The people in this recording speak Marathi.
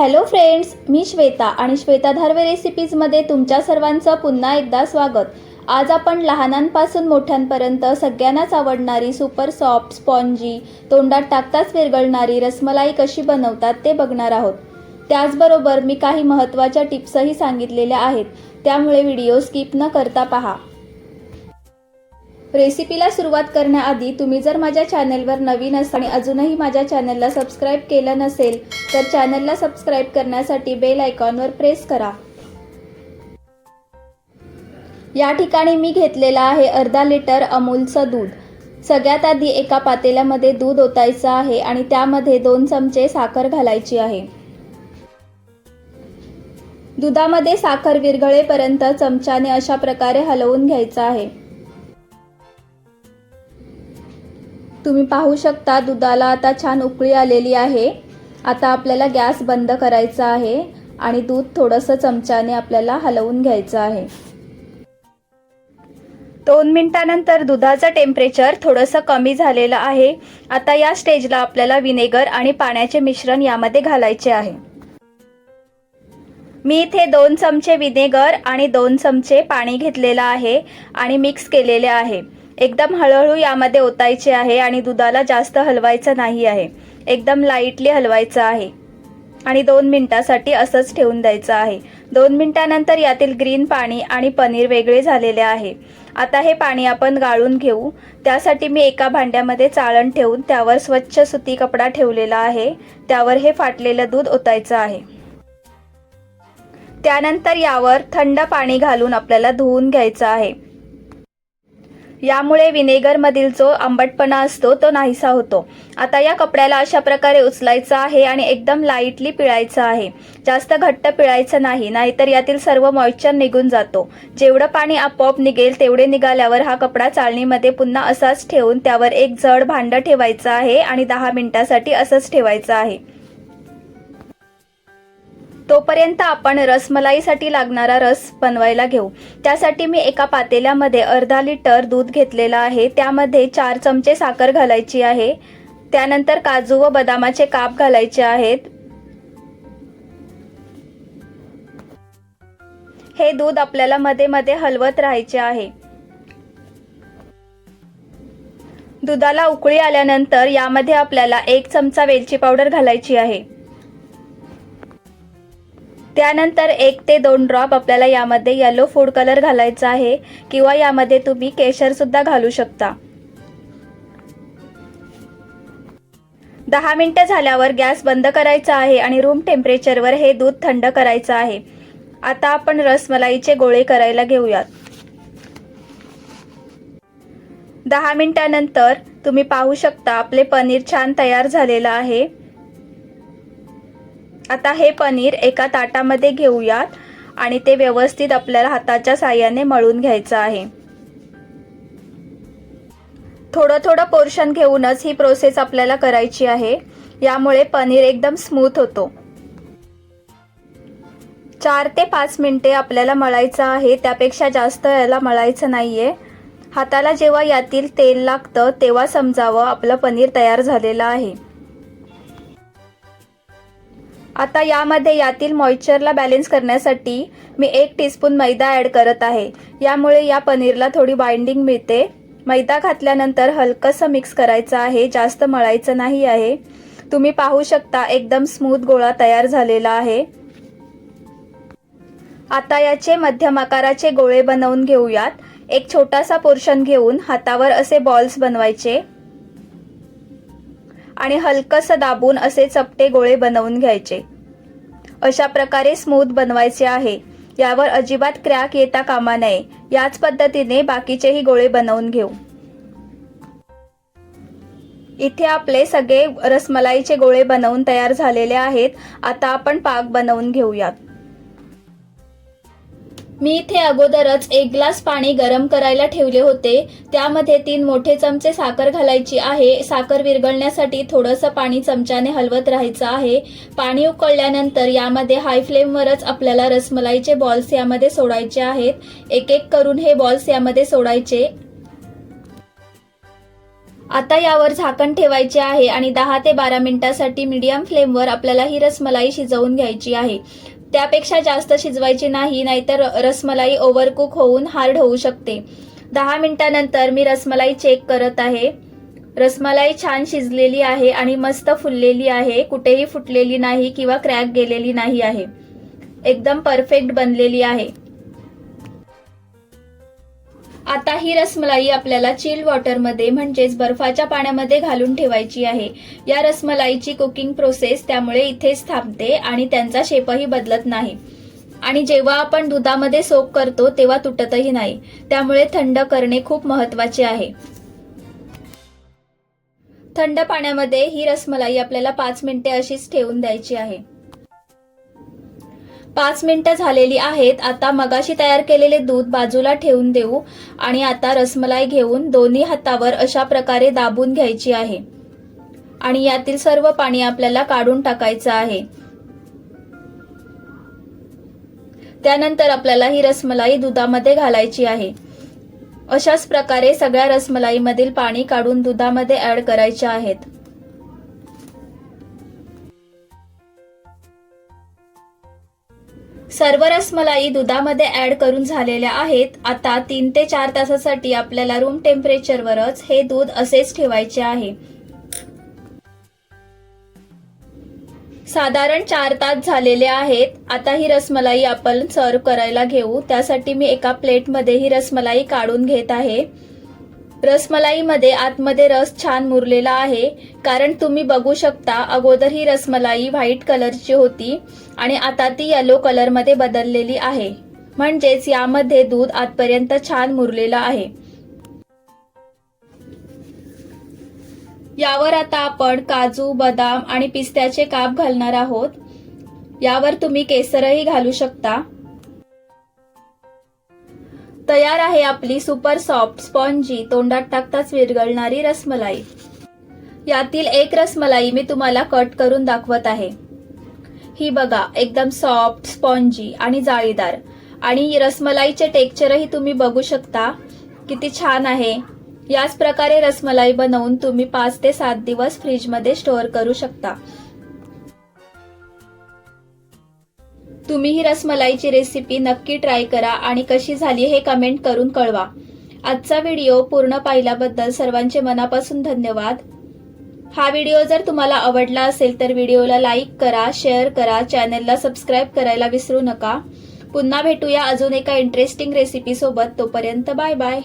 हॅलो फ्रेंड्स मी श्वेता आणि श्वेता धारवे रेसिपीजमध्ये तुमच्या सर्वांचं पुन्हा एकदा स्वागत. आज आपण लहानांपासून मोठ्यांपर्यंत सगळ्यांनाच आवडणारी सुपर सॉफ्ट स्पॉन्जी तोंडात टाकताच विरघळणारी रसमलाई कशी बनवतात ते बघणार आहोत. त्याचबरोबर मी काही महत्त्वाच्या टिप्सही सांगितलेल्या आहेत. त्यामुळे व्हिडिओ स्किप न करता पहा. रेसिपीला सुरुवात करण्याआधी तुम्ही जर माझ्या चॅनलवर नवीन असाल आणि अजूनही माझ्या चॅनलला सबस्क्राईब केलं नसेल तर चॅनलला सबस्क्राईब करण्यासाठी बेल आयकॉनवर प्रेस करा. या ठिकाणी मी घेतलेला आहे अर्धा लिटर अमूलचं दूध. सगळ्यात आधी एका पातेल्यामध्ये दूध ओतायचं आहे आणि त्यामध्ये दोन चमचे साखर घालायची आहे. दुधामध्ये साखर विरघळेपर्यंत चमच्याने अशा प्रकारे हलवून घ्यायचं आहे. तुम्ही पाहू शकता दुधाला आता छान उकळी आलेली आहे. आता आपल्याला गॅस बंद करायचा आहे आणि दूध थोडंसं चमच्याने आपल्याला हलवून घ्यायचं आहे. दोन मिनिटानंतर दुधाचं टेम्परेचर थोडंसं कमी झालेलं आहे. आता या स्टेजला आपल्याला विनेगर आणि पाण्याचे मिश्रण यामध्ये घालायचे आहे. मी इथे दोन चमचे विनेगर आणि दोन चमचे पाणी घेतलेलं आहे आणि मिक्स केलेले आहे. एकदम हळूहळू यामध्ये ओतायचे आहे आणि दुधाला जास्त हलवायचं नाही आहे. एकदम लाईटली हलवायचं आहे. आणि दोन मिनटासाठी असंच ठेवून द्यायचं आहे. दोन मिनटानंतर यातील ग्रीन पाणी आणि पनीर वेगळे झालेले आहे. आता हे पाणी आपण गाळून घेऊ. त्यासाठी मी एका भांड्यामध्ये चाळण ठेवून त्यावर स्वच्छ सुती कपडा ठेवलेला आहे. त्यावर हे फाटलेलं दूध ओतायचं आहे. त्यानंतर यावर थंड पाणी घालून आपल्याला धुवून घ्यायचं आहे. यामुळे विनेगरमधील जो आंबटपणा असतो तो नाहीसा होतो. आता या कपड्याला अशा प्रकारे उचलायचं आहे आणि एकदम लाईटली पिळायचं आहे. जास्त घट्ट पिळायचं नाही नाहीतर यातील सर्व मॉइश्चर निघून जातो. जेवढं पाणी आपोआप निघेल तेवढे निघाल्यावर हा कपडा चाळणीमध्ये पुन्हा असाच ठेवून त्यावर एक जड भांडं ठेवायचं आहे आणि दहा मिनिटासाठी असंच ठेवायचं आहे. तोपर्यंत आपण रसमलाईसाठी लागणारा रस बनवायला घेऊ. त्यासाठी मी एका पातेल्यामध्ये अर्धा लिटर दूध घेतलेलं आहे. त्यामध्ये चार चमचे साखर घालायची आहे. त्यानंतर काजू व बदामाचे काप घालायचे आहेत. हे दूध आपल्याला मध्ये मध्ये हलवत राहायचे आहे. दुधाला उकळी आल्यानंतर यामध्ये आपल्याला एक चमचा वेलची पावडर घालायची आहे. त्यानंतर एक ते दोन ड्रॉप आपल्याला यामध्ये येलो फूड कलर घालायचा आहे किंवा यामध्ये तुम्ही केशरसुद्धा घालू शकता. दहा मिनटं झाल्यावर गॅस बंद करायचा आहे आणि रूम टेम्परेचरवर हे दूध थंड करायचं आहे. आता आपण रसमलाईचे गोळे करायला घेऊयात. दहा मिनटानंतर तुम्ही पाहू शकता आपले पनीर छान तयार झालेलं आहे. आता हे पनीर एका ताटामध्ये घेऊयात आणि ते व्यवस्थित आपल्याला हाताच्या साह्याने मळून घ्यायचं आहे. थोडं थोडं पोर्शन घेऊनच ही प्रोसेस आपल्याला करायची आहे. यामुळे पनीर एकदम स्मूथ होतो. चार ते पाच मिनटे आपल्याला मळायचं आहे. त्यापेक्षा जास्त याला मळायचं नाही आहे हाताला जेव्हा यातील तेल लागतं तेव्हा समजावं आपलं पनीर तयार झालेलं आहे. आता यामध्ये यातील मॉइश्चरला बॅलेन्स करण्यासाठी मी एक टीस्पून मैदा ॲड करत आहे. यामुळे या पनीरला थोडी बाइंडिंग मिळते. मैदा घातल्यानंतर हलकंसं मिक्स करायचं आहे. जास्त मळायचं नाही आहे. तुम्ही पाहू शकता एकदम स्मूथ गोळा तयार झालेला आहे. आता याचे मध्यम आकाराचे गोळे बनवून घेऊयात. एक छोटासा पोर्शन घेऊन हातावर असे बॉल्स बनवायचे. आणि हलकंसं दाबून असे चपटे गोळे बनवून घ्यायचे. अशा प्रकारे स्मूथ बनवायचे आहे. यावर अजिबात क्रॅक येता कामा नये. याच पद्धतीने बाकीचेही गोळे बनवून घेऊ. इथे आपले सगळे रसमलाईचे गोळे बनवून तयार झालेले आहेत. आता आपण पाक बनवून घेऊयात. मी इथे अगोदरच एक ग्लास पाणी गरम करायला ठेवले होते. त्यामध्ये तीन मोठे चमचे साखर घालायची आहे. साखर विरघळण्यासाठी थोडंसं पाणी चमच्याने हलवत राहायचं आहे. पाणी उकळल्यानंतर यामध्ये हाय फ्लेमवरच आपल्याला रसमलाईचे बॉल्स यामध्ये सोडायचे आहेत. एक एक करून हे बॉल्स यामध्ये सोडायचे. आता यावर झाकण ठेवायचे आहे आणि दहा ते बारा मिनिटासाठी मीडियम फ्लेमवर आपल्याला ही रसमलाई शिजवून घ्यायची आहे. त्यापेक्षा जास्त शिजवायची नाही नाहीतर रसमलाई ओव्हरकुक होऊन हार्ड होऊ शकते. दहा मिनिटानंतर मी रसमलाई चेक करत आहे. रसमलाई छान शिजलेली आहे आणि मस्त फुललेली आहे. कुठेही फुटलेली नाही किंवा क्रॅक गेलेली नाही आहे. एकदम परफेक्ट बनलेली आहे. आता ही रसमलाई आपल्याला चिल्ड वॉटरमध्ये म्हणजेच बर्फाच्या पाण्यामध्ये घालून ठेवायची आहे. या रसमलाईची कुकिंग प्रोसेस त्यामुळे इथेच थांबते आणि त्यांचा शेपही बदलत नाही. आणि जेव्हा आपण दुधामध्ये सोप करतो तेव्हा तुटतही नाही. त्यामुळे थंड करणे खूप महत्त्वाचे आहे. थंड पाण्यामध्ये ही रसमलाई आपल्याला पाच मिनिटे अशीच ठेवून द्यायची आहे. पाच मिनटं झालेली आहेत. आता मगाशी तयार केलेले दूध बाजूला ठेवून देऊ आणि आता रसमलाई घेऊन दोन्ही हातावर अशा प्रकारे दाबून घ्यायची आहे. आणि यातील सर्व पाणी आपल्याला काढून टाकायचं आहे. त्यानंतर आपल्याला ही रसमलाई दुधामध्ये घालायची आहे. अशाच प्रकारे सगळ्या रसमलाईमधील पाणी काढून दुधामध्ये ॲड करायचे आहेत. सर्व रसमलाई दुधामध्ये ऍड करून झालेल्या आहेत. आता तीन ते चार तासासाठी आपल्याला रूम टेम्परेचरवरच हे दूध असेच ठेवायचे आहे. साधारण चार तास झालेले आहेत. आता ही रसमलाई आपण सर्व करायला घेऊ. त्यासाठी मी एका प्लेटमध्ये ही रसमलाई काढून घेत आहे. रसमलाईमध्ये आतमध्ये रस छान मुरलेला आहे. कारण तुम्ही बघू शकता अगोदर ही रसमलाई व्हाईट कलरची होती आणि आता ती येलो कलरमध्ये बदललेली आहे. म्हणजेच यामध्ये दूध आतपर्यंत छान मुरलेलं आहे. यावर आता आपण काजू बदाम आणि पिस्त्याचे काप घालणार आहोत. यावर तुम्ही केसरही घालू शकता. तयार आहे आपली सुपर सॉफ्ट स्पॉन्जी. तोंडात टाकताच विरघळणारी रसमलाई. यातील एक रसमलाई मी तुम्हाला कट करून दाखवत आहे. ही बघा एकदम सॉफ्ट स्पॉन्जी आणि जाळीदार. आणि रसमलाईचे टेक्चरही तुम्ही बघू शकता. किती छान आहे. याच प्रकारे रसमलाई बनवून तुम्ही पाच ते सात दिवस फ्रीजमध्ये स्टोअर करू शकता. तुम्ही ही रसमलाईची रेसिपी नक्की ट्राय करा आणि कशी झाली हे कमेंट करून कळवा. आजचा व्हिडिओ पूर्ण पाहिल्याबद्दल सर्वांचे मनापासून धन्यवाद. हा व्हिडिओ जर तुम्हाला आवडला असेल तर व्हिडिओला लाईक करा शेअर करा चॅनलला सबस्क्राईब करायला विसरू नका. पुन्हा भेटूया अजून एका इंटरेस्टिंग रेसिपी सोबत. तोपर्यंत बाय बाय